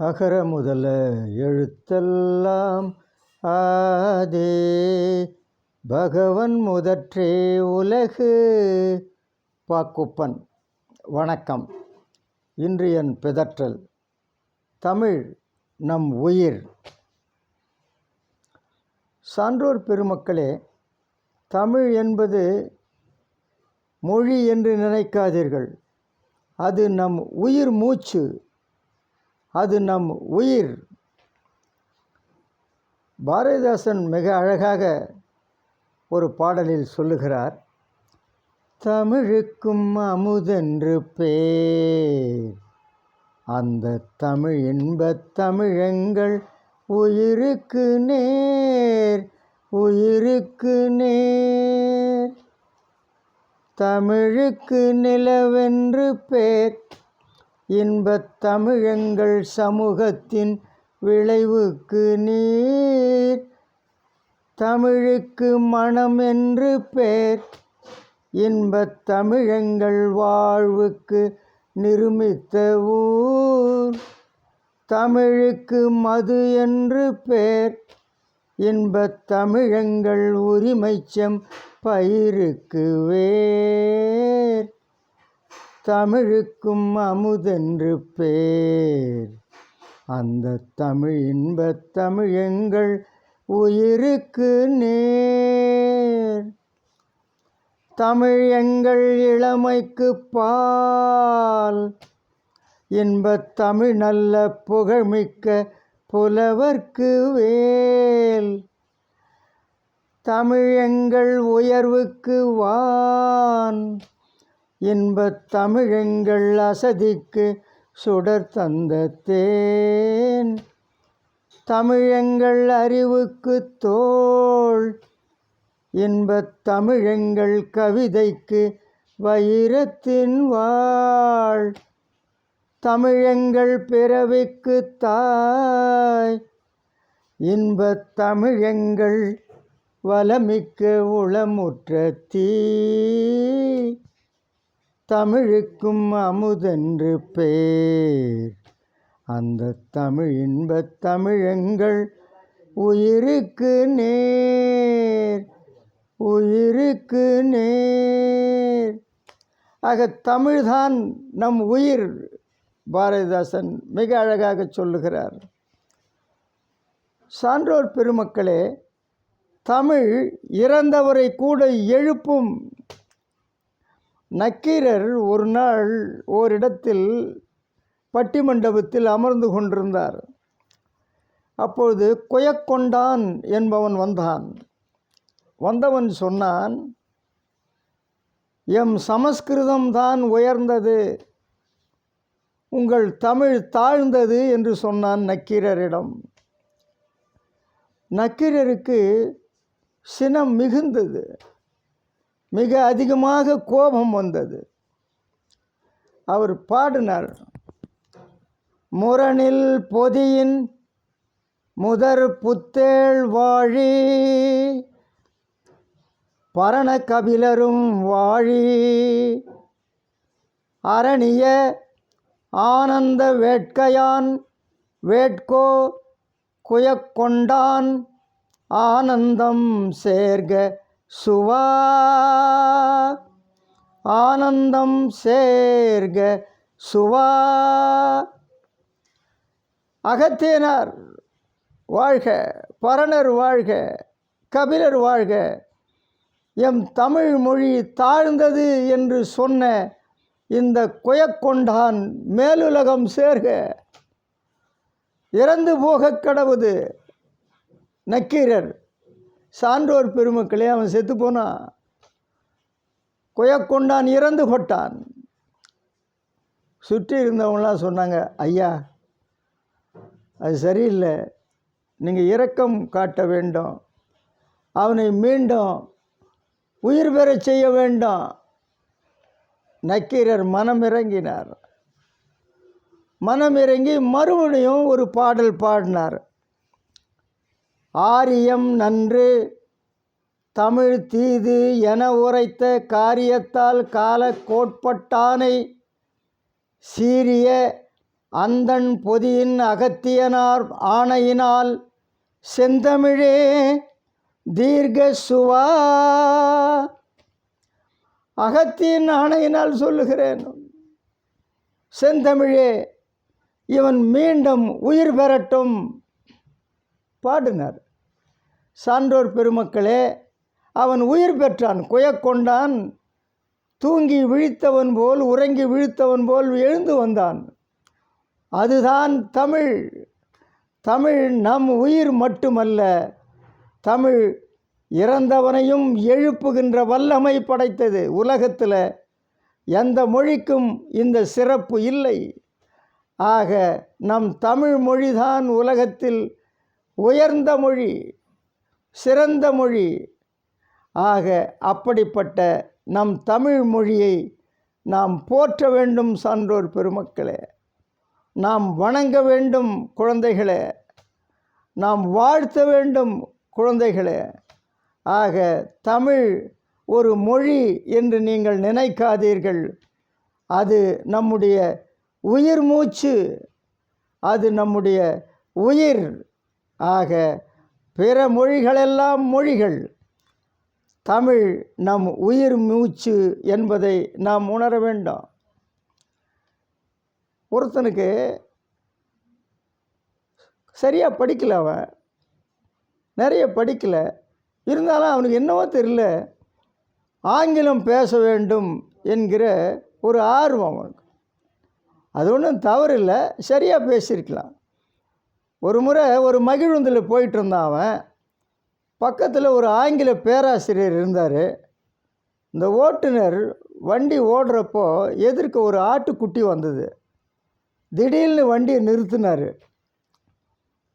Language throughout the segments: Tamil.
அகர முதல எழுத்தெல்லாம் ஆதே. பகவன் முதற்றே உலகு. பாக்குப்பன் வணக்கம். இன்று என் பிதற்றல். தமிழ் நம் உயிர். சான்றோர் பெருமக்களே தமிழ் என்பது மொழி என்று நினைக்காதீர்கள். அது நம் உயிர் மூச்சு. அது நம் உயிர். பாரதிதாசன் மிக அழகாக ஒரு பாடலில் சொல்லுகிறார் தமிழுக்கும் அமுதென்று பேர். அந்த தமிழ் இன்பத் தமிழங்கள் உயிருக்கு நேர் உயிருக்கு நேர். தமிழுக்கு நிலவென்று பேர். இன்பத் தமிழங்கள் சமூகத்தின் விளைவுக்கு நீர். தமிழுக்கு மனம் என்று பேர். இன்பத் தமிழங்கள் வாழ்வுக்கு நிருமித்த ஊர். தமிழுக்கு மது என்று பேர். இன்பத் தமிழங்கள் உரிமைச்சம் பயிருக்கு வே தமிழுக்கும் அமுதென்று பேர். அந்த தமிழ் இன்பத் தமிழ் எங்கள் உயிருக்கு நேர். தமிழ் எங்கள் இளமைக்கு பால். இன்பத் தமிழ் நல்ல புகழ்மிக்க புலவர்க்கு வேல். தமிழ் எங்கள் உயர்வுக்கு வான். இன்பத் தமிழெங்கள் அசதிக்கு சுடர் தந்த தேன் தமிழெங்கள் அறிவுக்கு தோல் இன்பத் தமிழெங்கள் கவிதைக்கு வைரத்தின் வாழ் தமிழெங்கள் பிறவிக்கு தாய். இன்பத் தமிழெங்கள் வளமிக்க உளமுற்ற தீ தமிழுக்கும் அமுதென்று பேர். அந்த தமிழ் இன்பத் தமிழெங்கள் உயிருக்கு நேர். உயிருக்கு நேர். ஆக தமிழ்தான் நம் உயிர் பாரதிதாசன் மிக அழகாக சொல்லுகிறார். சான்றோர் பெருமக்களே தமிழ் இறந்தவரை கூட எழுப்பும் நக்கீரர் ஒரு நாள் ஓரிடத்தில் பட்டிமண்டபத்தில் அமர்ந்து கொண்டிருந்தார். அப்பொழுது குயக்கொண்டான் என்பவன் வந்தான். வந்தவன் சொன்னான் எம் சமஸ்கிருதம் தான் உயர்ந்தது. உங்கள் தமிழ் தாழ்ந்தது என்று சொன்னான் நக்கீரரிடம். நக்கீரருக்கு சினம் மிகுந்தது. மிக அதிகமாக கோபம் வந்தது. அவர் பாடினார் முரணில் பொதியின் முதற் புத்தேள் வாழி பரண கபிலரும் வாழி அரணிய ஆனந்த வேட்கையான் வேட்கோ குயக்கொண்டான் ஆனந்தம் சேர்க சுவா ஆனந்தம் சேர்க சுவா. அகத்தியனார் வாழ்க பரணர் வாழ்க கபிலர் வாழ்க. எம் தமிழ் மொழி தாழ்ந்தது என்று சொன்ன இந்த குயக்கொண்டான் மேலுலகம் சேர்க. இறந்து போகக் கடவுது நக்கீரர். சான்றோர் பெருமக்களே அவன் செத்து போனான் கொண்டான் இறந்து கொட்டான். சுற்றி இருந்தவங்களாம் சொன்னாங்க ஐயா அது சரியில்லை. நீங்கள் இரக்கம் காட்ட வேண்டும். அவனை மீண்டும் உயிர் பெறச் செய்ய வேண்டும். நக்கீரர் மனம் இறங்கினார். மனம் இறங்கி மறுபடியும் ஒரு பாடல் பாடினார். ஆரியம் நன்று. தமிழ் தீது என உரைத்த காரியத்தால் கால கோட்பட்டானை சீரிய அந்தன் பொதியின் அகத்தியனார் ஆணையினால் செந்தமிழே தீர்க்க சுவா. அகத்தியின் ஆணையினால் சொல்லுகிறேன். செந்தமிழே இவன் மீண்டும் உயிர் பெறட்டும். பாடினார். சான்றோர் பெருமக்களே அவன் உயிர் பெற்றான் குயக்கொண்டான் தூங்கி விழித்தவன் போல் உறங்கி விழித்தவன் போல் எழுந்து வந்தான். அதுதான் தமிழ். தமிழ் நம் உயிர் மட்டுமல்ல தமிழ் இறந்தவனையும் எழுப்புகின்ற வல்லமை படைத்தது உலகத்தில். எந்த மொழிக்கும் இந்த சிறப்பு இல்லை. ஆக நம் தமிழ் மொழிதான் உலகத்தில் உயர்ந்த மொழி. சிறந்த மொழி. ஆக அப்படிப்பட்ட நம் தமிழ் மொழியை நாம் போற்ற வேண்டும் சான்றோர் பெருமக்களே. நாம் வணங்க வேண்டும் குழந்தைகளே. நாம் வாழ்த்த வேண்டும் குழந்தைகளே. ஆக தமிழ் ஒரு மொழி என்று நீங்கள் நினைக்காதீர்கள். அது நம்முடைய உயிர் மூச்சு. அது நம்முடைய உயிர். ஆக பிற மொழிகளெல்லாம் மொழிகள். தமிழ் நம் உயிர் மூச்சு என்பதை நாம் உணர வேண்டும். ஒருத்தனுக்கு சரியாக படிக்கல அவன். நிறைய படிக்கலை. இருந்தாலும் அவனுக்கு என்னவோ தெரியல. ஆங்கிலம் பேச வேண்டும் என்கிற ஒரு ஆர்வம் அவனுக்கு. அது ஒன்றும் தவறில்லை. சரியாக பேசியிருக்கலாம். ஒரு முறை ஒரு மகிழுந்தில் போயிட்டு இருந்தான் அவன். பக்கத்தில் ஒரு ஆங்கில பேராசிரியர் இருந்தார். இந்த ஓட்டுநர் வண்டி ஓடுறப்போ எதிர்க்க ஒரு ஆட்டுக்குட்டி வந்தது. திடீர்னு வண்டியை நிறுத்தினார்.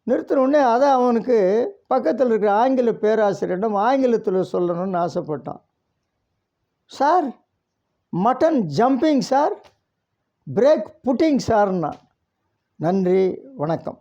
நிறுத்தினோடனே அதை அவனுக்கு பக்கத்தில் இருக்கிற ஆங்கில பேராசிரியரிடம் ஆங்கிலத்தில் சொல்லணும்னு ஆசைப்பட்டான். Sir mutton jumping sir break putting சார்னா. நன்றி வணக்கம்.